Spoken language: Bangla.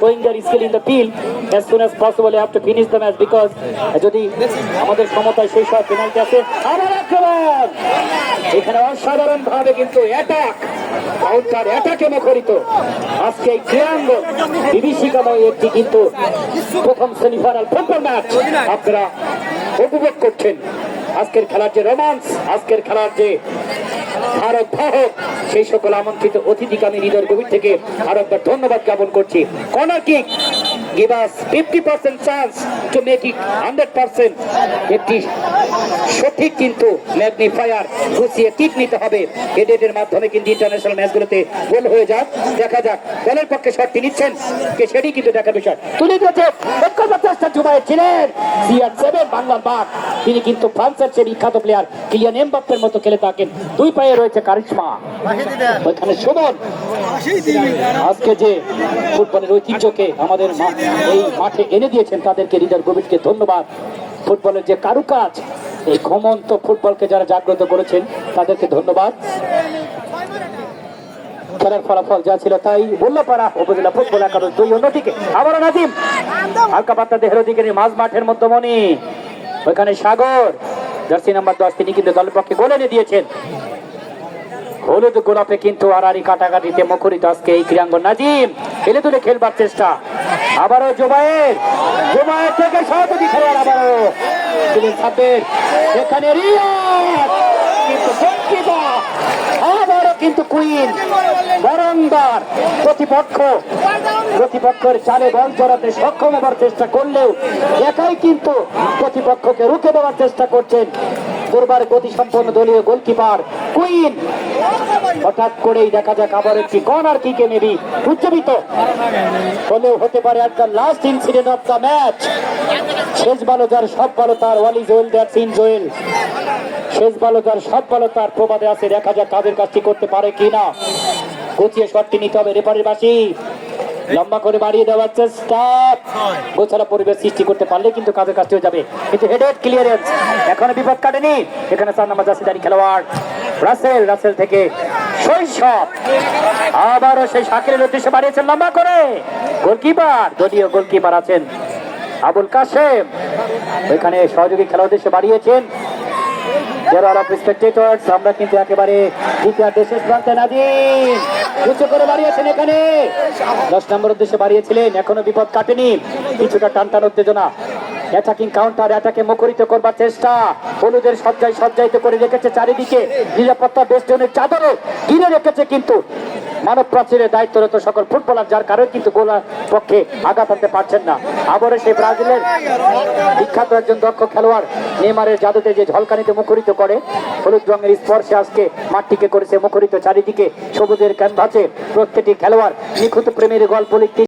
showing their skill in the field as soon as possible have to finish the match because যদি আমাদের ক্ষমতায় সেই সব পেনাল্টি আছে আবার আক্রমণ এখানে অসাধারণ ভাবে কিন্তু অ্যাটাক কাউন্টার অ্যাটাকে মুখরিত। আজকে এই ক্রীড়াঙ্গন বিভীষিকাময় একটি কিন্তু প্রথম সেমিফাইনাল ফুটবল ম্যাচ আপনারা উপভোগ করছেন। আজকের খেলার যে রোমান্স আজকের খেলার যে ভারত ভারত সেই সকল আমন্ত্রিত অতিথিকে আমি হৃদয়ের গভীর থেকে আরও একবার ধন্যবাদ জ্ঞাপন করছি। Corner kick fifty percent chance to make it hundred percent একটি সঠিক কিন্তু ম্যাগনিফায়ার ঘুষিয়ে কিক নিতে হবে। এডেটের মাধ্যমে কিন্তু ইন্টারন্যাশনাল ম্যাচগুলোতে গোল হয়ে যাক। দেখা যাক, দলের পক্ষে শটটি নিচ্ছেন। সেটি কিন্তু দেখার বিষয়। তুলে দিয়েছে লক্ষ্য ছিলেন। সিআর সেভেন বাংলার বাঘ তিনি কিন্তু ফ্রান্সের সে বিখ্যাত প্লেয়ার কিলিয়ান এমবাপ্পের মতো খেলে থাকেন। দুই পায়ে রয়েছে কারিশমা। ওইখানে সুমন আজকে যে ফুটবলের ঐতিহ্যকে আমাদের এই মাঠে এনে দিয়েছেন, তাদেরকে হৃদয় গভীরকে ধন্যবাদ। ফুটবলের যে কারুকাজ, এই ঘমন্ত ফুটবলকে যারা জাগ্রত করেছেন, তাদেরকে ধন্যবাদ। খেলার ফলাফল যা ছিল তাই মোল্লাপাড়া উপজেলা ফুটবল একাদশ দুই অন্যদিকে আবারও নাজিম। হালকা পাত্তা দেহের দিকে মাঝ মাঠের মধ্যমণি। ওইখানে সাগর। জার্সি নাম্বার দশ, তিনি কিন্তু দলের পক্ষে গোল এনে দিয়েছেন। হলুদ গোলাপে কিন্তু আড়াড়ি কাটাকাটিতে মুখরিত আজকে এই ক্রীড়াঙ্গন নাজিম। খেলে তুলে খেলবার চেষ্টা। আবারও জোবায়ের জোবায়ের থেকে সহযোগী খেলোয়াড় আবারও। দিলেন এখানে রিয়াদ। কিন্তু আবারও কিন্তু কুইন বারংবার প্রতিপক্ষ। প্রতিপক্ষের চালে বল সক্ষম হবার চেষ্টা করলেও একাই কিন্তু প্রতিপক্ষকে রুখে দেওয়ার চেষ্টা করছেন গতি সম্পন্ন দলীয় গোলকিপার কুইন হঠাৎ করেই দেখা যাক আবার একটি কর্নার কিকে নেবি উজ্জীবিত হলেও হতে পারে একটা last incident of the match শেষ ভালো যার সব ভালো তার all's well, that's end well. শেষ ভালো যার সব ভালো তার প্রবাদে আছে। দেখা যাক কাদের কাজটি করতে পারে কিনা গুছিয়ে শটটি নিতে হবে রেফারির বাসি। লম্বা করে বাড়িয়ে দেওয়ার চেষ্টা। গোছালা পরিবেশ সৃষ্টি করতে পারলে কিন্তু কাজের কাজটি হয়ে যাবে। কিন্তু হেডেড ক্লিয়ারেন্স এখনও বিপদ কাটেনি। এখানে চার নাম্বার জাসিদারি খেলোয়াড়। রাসেল রাসেল থেকে শৈশব আবারও সেই শাকিরের উদ্দেশ্যে বাড়িয়েছেন লম্বা করে। গোলকিপার, দলীয় গোলকিপার আছেন আবুল কাশেম। ওইখানে সহযোগী খেলা উদ্দেশ্যে বাড়িয়েছেন। যারা কিন্তু একেবারে দ্বিতীয় দেশের প্রান্তে নাজিম উঁচু করে বাড়িয়েছেন এখানে। দশ নম্বর উদ্দেশ্যে বাড়িয়েছিলেন। এখনও বিপদ কাটেনি। কিছুটা টান টান উত্তেজনা। অ্যাটাকিং কাউন্টার অ্যাটাকে মুখরিত করবার চেষ্টা। হলুদের সজ্জায় সজ্জায়িত করে রেখেছে চারিদিকে। নিরাপত্তা বেষ্টনের চাদরে ঘিরে রেখেছে কিন্তু মানব প্রাচীরের দায়িত্বরত সকল ফুটবলার, যার কারণে কিন্তু গোলার পক্ষে আঘাত আনতে পারছেন না। আবারও সেই ব্রাজিলের বিখ্যাত একজন দক্ষ খেলোয়াড় নেমারের জাদুতে যে ঝলকানিতে মুখরিত করে, হলুদ রঙের স্পর্শে আজকে মাঠটিকে করেছে মুখরিত চারিদিকে। সবুজের ক্যানভাসে প্রত্যেকটি খেলোয়াড় নিখুঁত প্রেমের গল্প লিখতে